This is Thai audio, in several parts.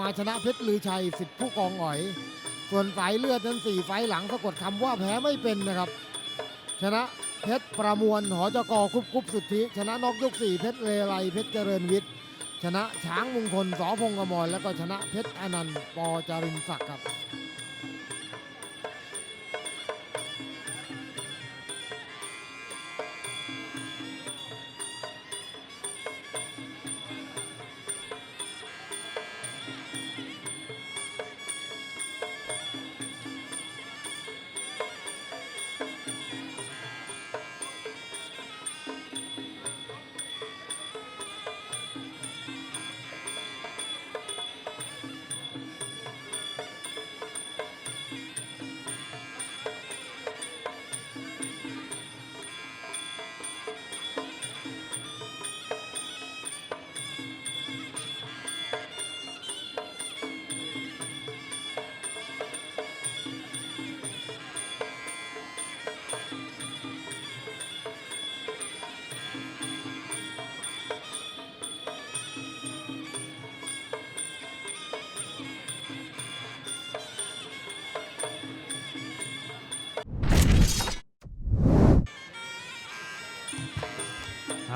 มาชนะเพชรลือชัยสิทธิผู้กองอ๋อย ส่วนสายเลือดนั้นสี่ไฟหลังสะกดคำว่าแพ้ไม่เป็นนะครับ ชนะเพชรประมวลหอจกคุบคุบสุทธิ ชนะนกยกสี่เพชรเลไลเพชรเจริญวิทย์ ชนะช้างมงคลสอพงกมลแล้วก็ชนะเพชรอนันต์ปอจารินศักดิ์ครับ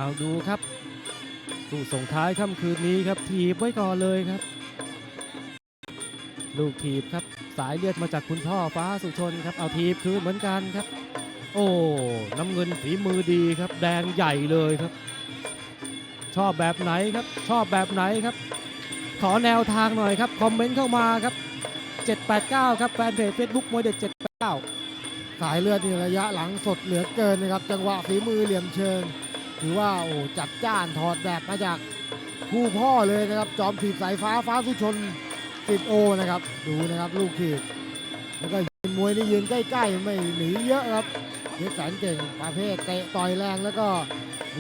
เอาดูครับลูกส่งท้ายค่ำคืนนี้ครับถีบไว้ก่อนเลยครับ ลูกถีบครับสายเลือดมาจากคุณพ่อฟ้าสุชนครับเอาถีบคืนเหมือนกันครับ โอ้น้ำเงินฝีมือดีครับ แดงใหญ่เลยครับ ชอบแบบไหนครับ ชอบแบบไหนครับ ขอแนวทางหน่อยครับ คอมเมนต์เข้ามาครับ 789 ครับ แฟนเพจ Facebook มวยเด็ด79สายเลือดนี่ระยะหลังสดเหลือเกินนะครับ จังหวะฝีมือเหลี่ยมเชิง ถือว่าโอ้จัดจ้านถอดแบบมาจากผู้พ่อเลยนะครับ จอมถีบสายฟ้าฟ้าสุชนติดโอนะครับ ดูนะครับลูกถีบแล้วก็ยืนมวยนี่ยืนใกล้ๆไม่หนีเยอะครับเพชรแสนเก่งประเภทเตะต่อยแรงแล้วก็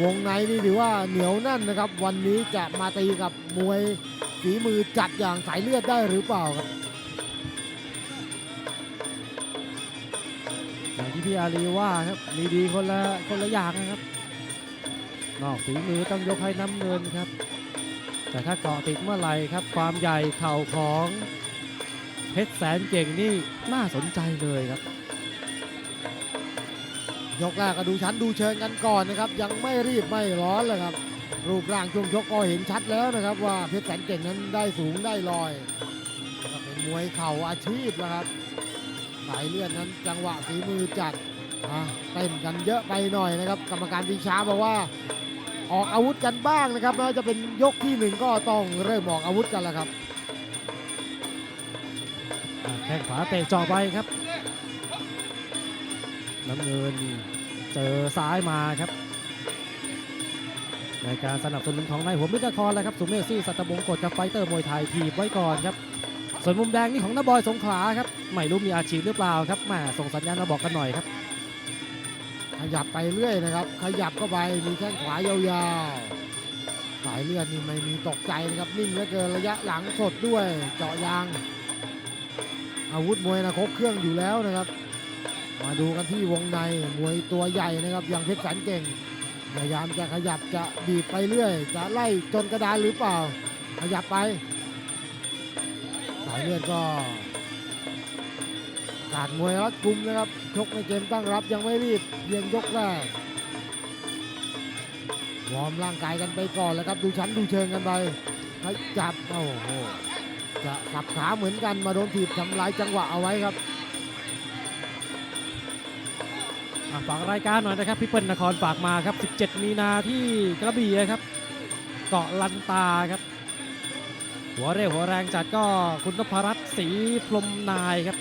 วงในนี่ถือว่าเหนียวแน่นนะครับ วันนี้จะมาตีกับมวยฝีมือจัดอย่างสายเลือดได้หรือเปล่าครับอย่างที่พี่อารีว่าครับมีดีคนละคนละอย่างนะครับ นอกฝีมือต้องยกให้น้ำเงินครับ แต่ถ้าเกาะติดเมื่อไหร่ครับ ความใหญ่เข่าของเพชรแสนเก่งนี่น่าสนใจเลยครับ ยกแรกก็ดูชั้นดูเชิงกันก่อนนะครับ ยังไม่รีบไม่ร้อนเลยครับ รูปร่างช่วงชกก็เห็นชัดแล้วนะครับ ว่าเพชรแสนเก่งนั้นได้สูงได้ลอยเป็นมวยเข่าอาชีพแล้วครับสายเลือดนั้นจังหวะฝีมือจัดเต้นกันเยอะไปหน่อยนะครับ กรรมการปีช้าบอกว่า ออกอาวุธกันบ้างนะครับไม่ว่าจะเป็นยกที่หนึ่งก็ต้องเริ่มออกอาวุธกันแล้วครับแข้งขวาเตะจ่อไปครับน้ำเงินเจอซ้ายมาครับ ในการสนับสนุนของนายหัวมิตรนครแล้วครับสุเมธซี่สัตบงกฎกับไฟเตอร์มวยไทยทีบไว้ก่อนครับ ส่วนมุมแดงนี่ของนบอยสงขลาครับไม่รู้มีอาชีพหรือเปล่าครับแหมาส่งสัญญาณมาบอกกันหน่อยครับ ขยับไปเรื่อยนะครับ ขยับเข้าไปมีแข้งขวายาวๆสายเลือดนี่ไม่มีตกใจนะครับนิ่งเหลือเกินระยะหลังสดด้วยเจาะยาง อาวุธมวยนะครบเครื่องอยู่แล้วนะครับ มาดูกันที่วงในมวยตัวใหญ่นะครับอย่างเพชรสันเก่งพยายามจะขยับจะบีบไปเรื่อย จะไล่จนกระดานหรือเปล่า ขยับไป สายเลือดก็ารมวยรัดกุมนะครับชกในเกมตั้งรับยังไม่รีบเพียงยกแรกวอร์มร่างกายกันไปก่อนแล้วครับดูชั้นดูเชิงกันไปให้จับโอ้โหจะสับขาเหมือนกันมาโดนถีบทำลายจังหวะเอาไว้ครับฝากรายการหน่อยนะครับพี่เปิ้ลนครฝากมาครับ 17 มีนาที่กระบี่ครับ เกาะลันตาครับ หัวเร่ยวหัวแรงจัดก็คุณนพรัตน์ศรีพรมนายครับ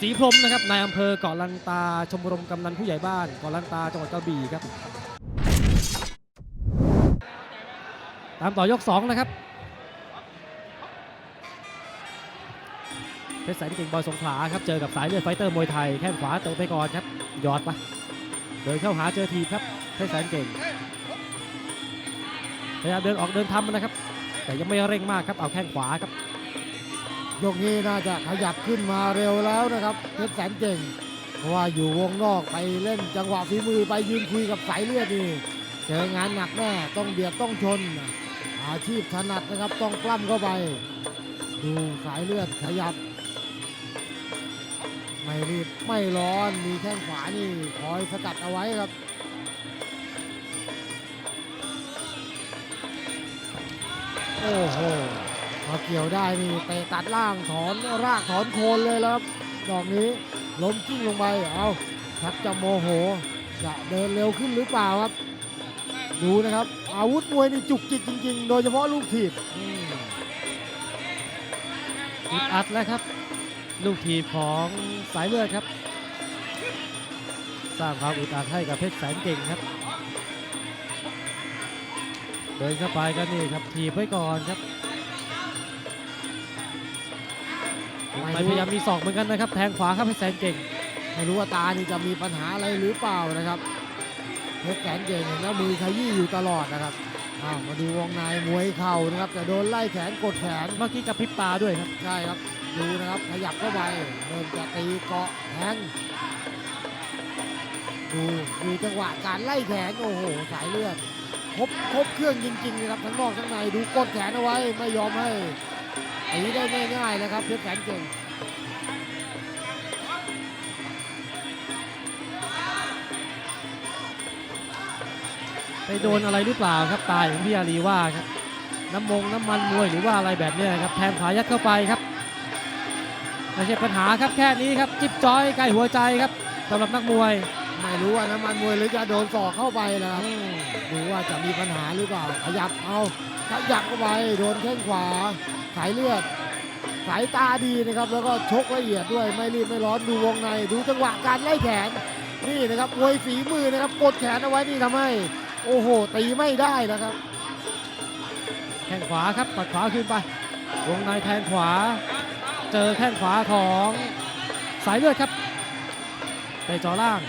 ศรีพรมนะครับนายอำเภอเกาะลันตาชมรมกำนันผู้ใหญ่บ้านเกาะลันตาจังหวัดกระบี่ครับ ตามต่อยก 2 นะครับเพชรแสนเก่งบอยสงขลาครับเจอกับสายเลือดไฟเตอร์มวยไทยแข้งขวาเตะไปก่อนครับยอดไปเดินเข้าหาเจอทีครับเพชรแสนเก่งพยายามเดินออกเดินทำนะครับ แต่ยังไม่เร่งมากครับเอาแข้งขวาครับ ยกนี้น่าจะขยับขึ้นมาเร็วแล้วนะครับเพชรแสนเก่งเพราะว่าอยู่วงนอกไปเล่นจังหวะฝีมือไปยืนคุยกับสายเลือดนี่เจองานหนักแน่ต้องเบียดต้องชน อาชีพถนัดนะครับต้องปล้ำเข้าไป ดูสายเลือดขยับ ไม่รีบไม่ร้อนมีแข้งขวานี่คอยสกัดเอาไว้ครับโอ้โห พอเกี่ยวได้นี่เตะตัดล่างถอนรากถอนโคนเลยแล้วครับดอกนี้ล้มกิ้งลงไปเอาชักจะโมโหจะเดินเร็วขึ้นหรือเปล่าครับ ดูนะครับ อาวุธมวยนี่จุกจิกจริง ๆ โดยเฉพาะลูกถีบอืมอึดอัดแล้วครับ ลูกทีบของสายเลือดครับ สร้างความอึดอัดให้กับเพชรแสนเก่งครับ เดินเข้าไปก็นี่ครับทีบไว้ก่อนครับ ไปพยายามมีศอกเหมือนกันนะครับ แทงขวาครับเพชรแสนเก่ง ไม่รู้ว่าตานี่จะมีปัญหาอะไรหรือเปล่านะครับเพชรแสนเก่งเห็นว่ามือขยี้อยู่ตลอดนะครับอ้าวมาดูวงในมวยเข่านะครับแต่โดนไล่แขนกดแขนเมื่อกี้กระพริบตาด้วยครับใช่ครับดูนะครับขยับเข้าไปเริ่มจะตีเกาะแทงดูดูจังหวะการไล่แขนโอ้โหสายเลือดครบครบเครื่องจริงๆนะครับทั้งนอกทั้งในดูกดแขนเอาไว้ไม่ยอมให้ ตีได้ง่ายๆนะครับเพชรแสนเก่งไปโดนอะไรหรือเปล่าครับตายองพี่อารีว่าครับน้ำมงน้ำมันมวยหรือว่าอะไรแบบนี้ครับแทงขายัดเข้าไปครับไม่ใช่ปัญหาครับแค่นี้ครับ จิ๊บจอยใกล้หัวใจครับสำหรับนักมวย ไม่รู้ว่าน้ำมันมวยหรือจะโดนสอกเข้าไปนะครับดูว่าจะมีปัญหาหรือเปล่าขยับเอาขยับเข้าไปโดนแข้งขวาสายเลือดสายตาดีนะครับ แล้วก็ชกละเอียดด้วยไม่รีบไม่ร้อนดูวงใน ดูจังหวะการไล่แขนนี่นะครับมวยฝีมือนะครับกดแขนเอาไว้นี่ทำให้ โอ้โหตีไม่ได้นะครับแข้งขวาครับปัดขวาขึ้นไป วงในแทงขวา เจอแข้งขวาของสายเลือดครับไปจ่อล่าง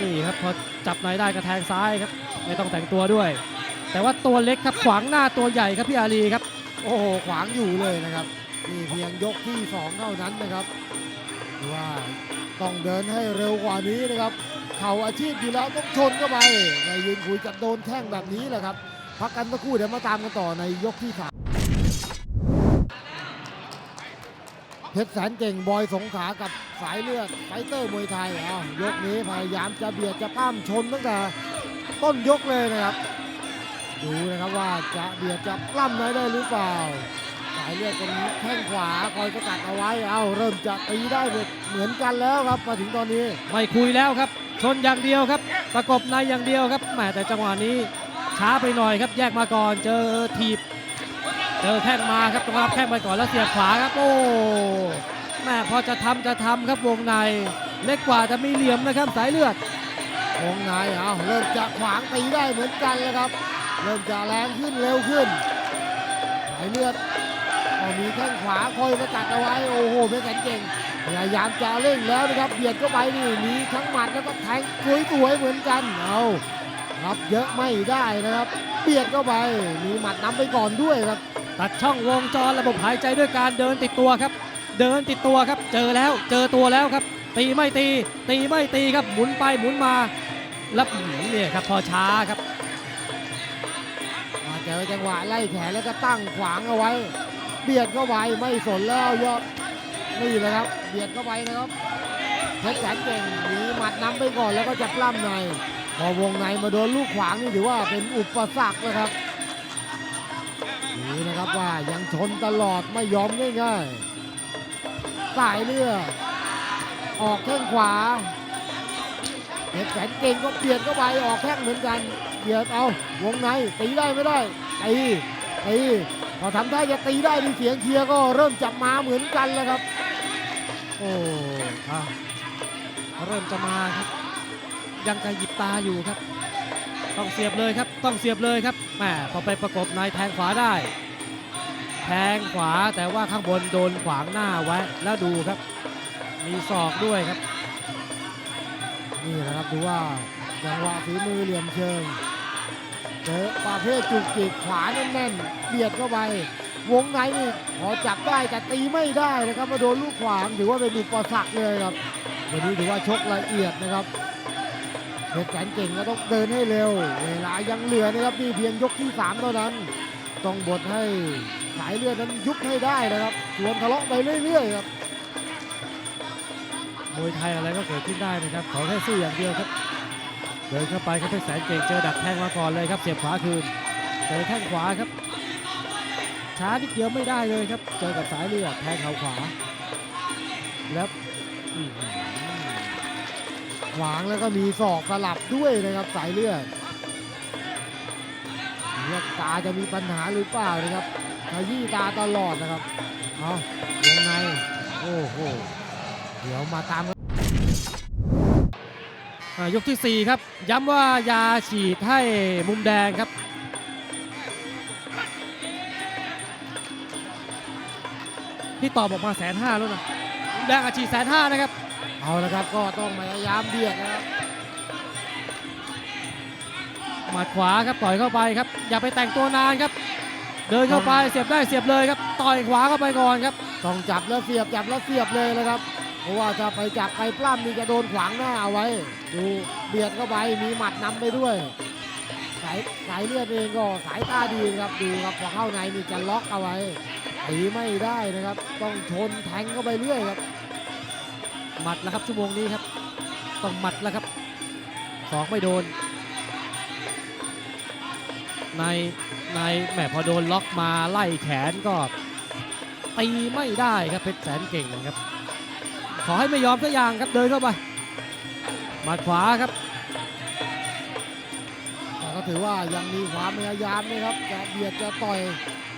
นี่ครับพอจับในได้ก็แทงซ้ายครับไม่ต้องแต่งตัวด้วย แต่ว่าตัวเล็กครับขวางหน้าตัวใหญ่ครับพี่อารีครับ โอ้โหขวางอยู่เลยนะครับนี่เพียงยกที่สองเท่านั้นนะครับว่าต้องเดินให้เร็วกว่านี้นะครับ เข่าอาชีพอยู่แล้วต้องชนเข้าไปในยืนคุยจะโดนแท่งแบบนี้แหละครับ พักกันสักครู่เดี๋ยวมาตามกันต่อในยกที่สาม เพชรแสนเก่งบอยสงขากับสายเลือดไฟเตอร์มวยไทยอ้าวยกนี้พยายามจะเบียดจะป้ามชนตั้งแต่ต้นยกเลยนะครับดูนะครับว่าจะเบียดจะปล้ำได้ได้หรือเปล่า สายเลือดตรงนี้แข้งขวาคอยสกัดเอาไว้เอาเริ่มจะตีได้เหมือนกันแล้วครับมาถึงตอนนี้ไม่คุยแล้วครับ ชนอย่างเดียวครับ ประกบในอย่างเดียวครับแหมแต่จังหวะนี้ช้าไปหน่อยครับแยกมาก่อนเจอถีบ เจอแข้งมาครับต้องรับแข้งไปก่อนแล้วเสียบขวาครับโอ้แม่พอจะทำจะทำครับวงใน เล็กกว่าแต่มีเหลี่ยมนะครับสายเลือดวงในเอาเริ่มจะขวางตีได้เหมือนกันแล้วครับ เริ่มจะแรงขึ้นเร็วขึ้นสายเลือดก็มีแข้งขวาคอยสกัดเอาไว้โอ้โหเป็นแสนเก่งพยายามจะเร่งแล้วนะครับเบียดเข้าไปนี่มีทั้งหมัดแล้วก็แทงสวยๆเหมือนกันเอารับเยอะไม่ได้นะครับ เบียดเข้าไปมีหมัดนำไปก่อนด้วยครับ ตัดช่องวงจรระบบหายใจด้วยการเดินติดตัวครับ เดินติดตัวครับ เจอแล้วเจอตัวแล้วครับ ตีไม่ตี ตีไม่ตีครับหมุนไปหมุนมาแล้วอื้อหือเนี่ยครับพอช้าครับเจอจังหวะไล่แขนแล้วก็ตั้งขวางเอาไว้ เบียดเข้าไปไม่สนแล้วยอดนี่แหละครับ เบียดเข้าไปนะครับเพชรแสนเก่งมีหมัดนำไปก่อนแล้วก็จะปล้ำในพอวงในมาโดนลูกขวางนี่ถือว่าเป็นอุปสรรคนะครับ ดูนะครับว่ายังชนตลอดไม่ยอมง่ายๆสายเลือดออกแข้งขวาเพชรแสนเก่งก็เบียดเข้าไปออกแข้งเหมือนกันเบียดเอาวงในตีได้ไม่ได้ตีตีพอทำได้จะตีได้มีเสียงเชียร์ก็เริ่มจับมาเหมือนกันแล้วครับ โอ้อะเริ่มจะมาครับ ยังกระหยิบตาอยู่ครับ ต้องเสียบเลยครับ ต้องเสียบเลยครับแหมพอไปประกบในแทงขวาได้ แทงขวาแต่ว่าข้างบนโดนขวางหน้าไว้แล้วดูครับ มีศอกด้วยครับ นี่แหละครับดูว่าจังหวะฝีมือเหลี่ยมเชิงเจอประเภทจุกจิกขวาแน่นๆเบียดเข้าไป วงในนี่พอจับได้แต่ตีไม่ได้นะครับมาโดนลูกขวางถือว่าเป็นอุปสรรคเลยครับวันนี้ถือว่าชกละเอียดนะครับ เพชรแสนเก่งก็ต้องเดินให้เร็ว เวลายังเหลือนะครับนี่เพียงยกที่สามเท่านั้น ต้องบดให้สายเลือดนั้นยุบให้ได้นะครับชวนทะเลาะไปเรื่อยๆครับมวยไทยอะไรก็เกิดขึ้นได้นะครับขอแค่สู้อย่างเดียวครับ เดินเข้าไปครับเพชรแสนเก่งเจอดักแทงมาก่อนเลยครับ เสียบขวาคืนเจอแข้งขวาครับ ช้านิดเดียวไม่ได้เลยครับ เจอกับสายเลือดแทงเข่าขวาแล้ว ขวางแล้วก็มีศอกสลับด้วยนะครับสายเลือดเลือดตาจะมีปัญหาหรือเปล่านะครับขยี้ตาตลอดนะครับเอาวงในโอ้โหเดี๋ยวมาตามอายกที่ 4 ครับ ย้ำว่ายาฉีดให้มุมแดงครับที่ตอบออกมาแสนห้าแล้วนะมุมแดงอาฉีดแสนห้านะครับ เอาละครับก็ต้องพยายามเบียดนะครับหมัดขวาครับต่อยเข้าไปครับ อย่าไปแต่งตัวนานครับ เดินเข้าไปเสียบได้เสียบเลยครับ ต่อยขวาเข้าไปก่อนครับต้องจับแล้วเสียบจับแล้วเสียบเลยนะครับเพราะว่าจะไปจับไปปล้ำนี่จะโดนขวางหน้าเอาไว้ ดูเบียดเข้าไปมีหมัดนำไปด้วยสายสายเลือดเองก็สายตาดีครับดูครับพอเข้าในนี่จะล็อกเอาไว้ตีไม่ได้นะครับ ต้องชนแทงเข้าไปเรื่อยครับ หมัดแล้วครับชั่วโมงนี้ครับ ต้องหมัดแล้วครับสองไม่โดน ในในแหมพอโดนล็อกมาไล่แขนก็ตีไม่ได้ครับเพชรแสนเก่งนะครับ ขอให้ไม่ยอมสักอย่างครับเดินเข้าไปหมัดขวาครับแต่ก็ถือว่ายังมีความพยายามนะครับจะเบียดจะต่อย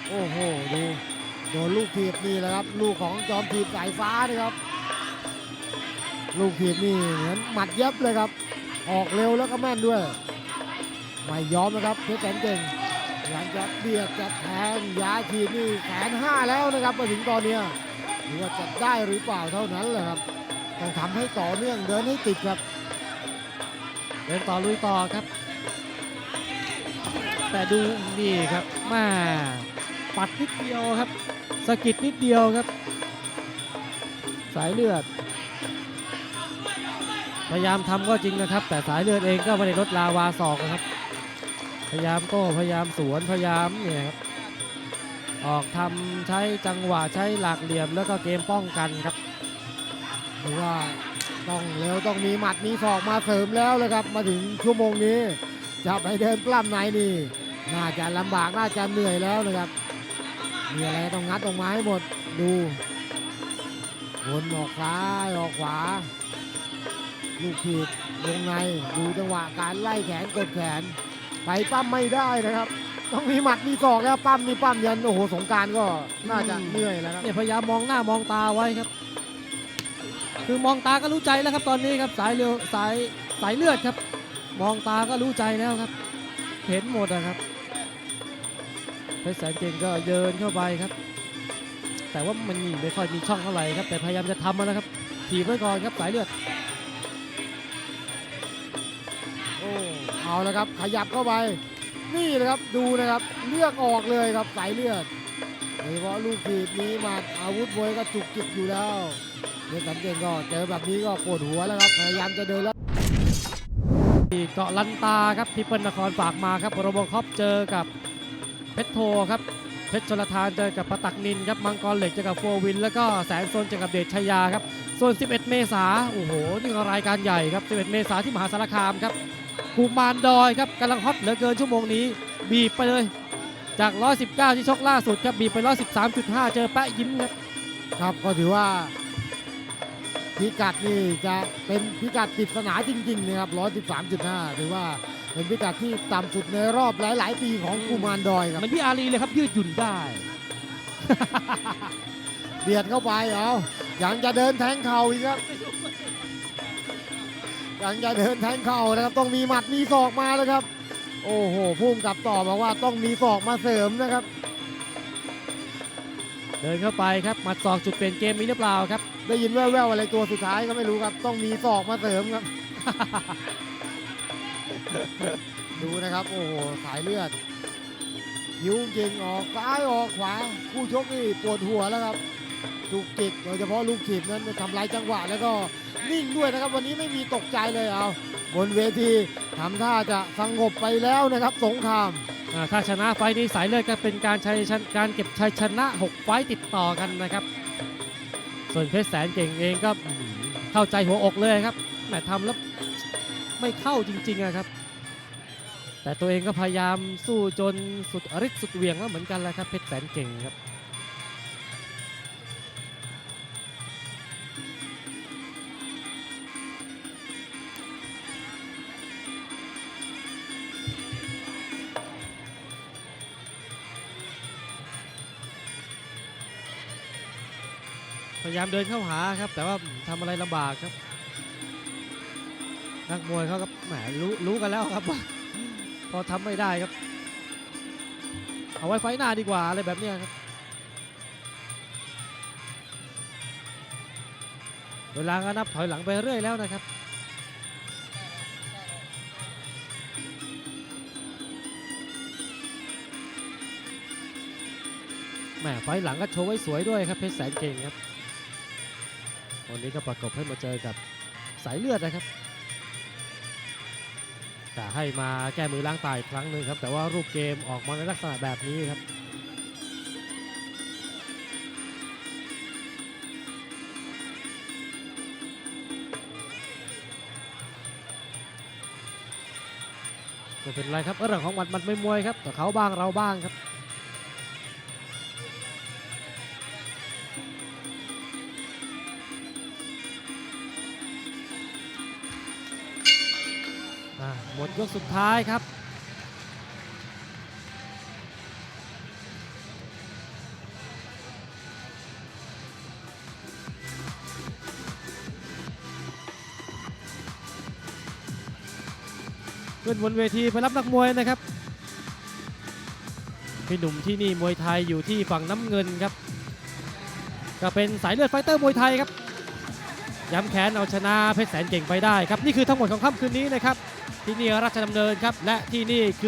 โอ้โหดูโดนลูกถีบนี่แหละครับ ลูกของจอมถีบสายฟ้านะครับ ลูกถีบนี่เหมือนหมัดเย็บเลยครับ ออกเร็วแล้วก็แม่นด้วย ไม่ยอมนะครับเพชรแสนเก่งยังจะเบียดจะแทงยาฉีนี่แสนห้าแล้วนะครับมาถึงตอนนี้ยหรือว่าจะได้หรือเปล่าเท่านั้นแหละครับต้องทำให้ต่อเนื่องเดินให้ติดครับเดินต่อลุยต่อครับ แต่ดูนี่ครับม่ปัดนิดเดียวครับสะกิดนิดเดียวครับ สายเลือด พยายามทำก็จริงนะครับ แต่สายเลือดเองก็ไม่ได้ลดลาวาศอกนะครับ พยายามโต้พยายามสวนพยายามเนี่ยครับออกทำใช้จังหวะใช้หลักเหลี่ยมแล้วก็เกมป้องกันครับหรือว่าต้องเร็วต้องมีหมัดมีศอกมาเสริมแล้วเลยครับ มาถึงชั่วโมงนี้จะไปเดินปล้ำในนี่น่าจะลำบากน่าจะเหนื่อยแล้วนะครับมีอะไรต้องงัดออกมาให้หมดดูวนออกซ้ายออกขวา ลูกถีบวงในดูจังหวะการไล่แขนกดแขน ไปปั้มไม่ได้นะครับ ต้องมีหมัดมีศอกแล้วปั้มนี่ปั้มยันโอ้โหสงกรารก็น่าจะเหนื่อยแล้วครับเนี่ยพยายามมองหน้ามองตาไว้ครับ คือมองตาก็รู้ใจแล้วครับตอนนี้ครับสายเรือสายสายเลือดครับ มองตาก็รู้ใจแล้วครับ เห็นหมดนะครับเพชรแสนเก่งก็เดินเข้าไปครับ แต่ว่ามันนี่ไม่ค่อยมีช่องเท่าไหร่ครับ แต่พยายามจะทำมันนะครับถีบไว้ก่อนครับสายเลือด เอาละครับขยับเข้าไป นี่นะครับดูนะครับเลือกออกเลยครับสายเลือดโดยเฉพาะลูกถีบนี้มาอาวุธมวยก็จุกจิกอยู่แล้วเด็กสันเก่งก็เจอแบบนี้ก็ปวดหัวแล้วครับพยายามจะเดินแล้วเกาะลันตาครับพิเปิลนครฝากมาครับโรโบคอปเจอกับเพชรโทครับเพชรชลทานเจอกับประตักนินครับมังกรเหล็กเจอกับโฟวิน แล้วก็แสนโซนเจอกับเดชชยาครับส่วน 11 เมษาโอ้โหนี่ก็รายการใหญ่ครับ 11 เมษาที่มหาสารคามครับ กุมารดอยครับกำลังฮอตเหลือเกินชั่วโมงนี้ บีบไปเลย จาก 119 ที่ชกล่าสุดครับบีบไป 113.5 เจอแปะยิ้มครับครับก็ถือว่า พิกัดนี่จะเป็นพิกัดปริศนาจริงๆนะครับ113.5 ถือว่าเป็นพิกัดที่ต่ำสุดในรอบหลาย ๆ ปีของกุมารดอยครับมันพี่อารีเลยครับยืดหยุ่นได้ เบียดเข้าไปเอายังจะเดินแทงเข่าอีกครับ ยังจะเดินแทงเข่านะครับ ต้องมีหมัดมีศอกมาแล้วครับ โอ้โหพุ่มกับต่อบอกว่าต้องมีศอกมาเสริมนะครับ เดินเข้าไปครับหมัดศอกจุดเปลี่ยนเกมมีหรือเปล่าครับ ได้ยินแว่วๆอะไรตัวสุดท้ายก็ไม่รู้ครับ ต้องมีศอกมาเสริมครับ ดูนะครับ โอ้โหสายเลือดยิวจริงออกซ้ายออกขวาผู้ชกนี่ปวดหัวแล้วครับจุกจิกโดยเฉพาะลูกถีบนั้นทำลายจังหวะแล้วก็ นิ่งด้วยนะครับ วันนี้ไม่มีตกใจเลยเอาบนเวทีทำท่าจะสงบไปแล้วนะครับ สงครามอ่าถ้าชนะไฟต์นี้สายเลือดก็เป็นการชัยชนะการเก็บชัยชนะ 6 ไฟต์ติดต่อกันนะครับ ส่วนเพชรแสนเก่งเองก็อืมเข้าใจหัวอกเลยครับแหมทำแล้วไม่เข้าจริงๆอะครับ แต่ตัวเองก็พยายามสู้จนสุดอริดสุดเหวียงแล้วเหมือนกันแหละครับเพชรแสนเก่งครับ ยายามเดินเข้าหาครับ แต่ว่าทำอะไรลำบากครับ นักมวยเขาก็แหมรู้รู้กันแล้วครับว่าพอทำไม่ได้ครับ เอาไว้ไฟหน้าดีกว่าอะไรแบบนี้ครับ เวลาก็นับถอยหลังไปเรื่อยแล้วนะครับแหมไฟหลังก็โชว์ไว้สวยด้วยครับเพชรแสนเก่งครับ วันนี้ก็ประกบให้มาเจอกับสายเลือดนะครับ แต่ให้มาแก้มือล้างตายอีกครั้งหนึ่งครับ แต่ว่ารูปเกมออกมาในลักษณะแบบนี้ครับไม่เป็นไรครับเรื่องของหมัดมันไม่มวยครับแต่เขาบ้างเราบ้างครับ อ่าหมดยกสุดท้ายครับ ขึ้นบนเวทีไปรับนักมวยนะครับ พี่หนุ่มที่นี่มวยไทยอยู่ที่ฝั่งน้ำเงินครับ ก็เป็นสายเลือดไฟเตอร์มวยไทยครับย้ำแค้นเอาชนะเพชรแสนเก่งไปได้ครับ นี่คือทั้งหมดของค่ำคืนนี้นะครับ ที่นี่ราชดำเนินครับ และที่นี่คือ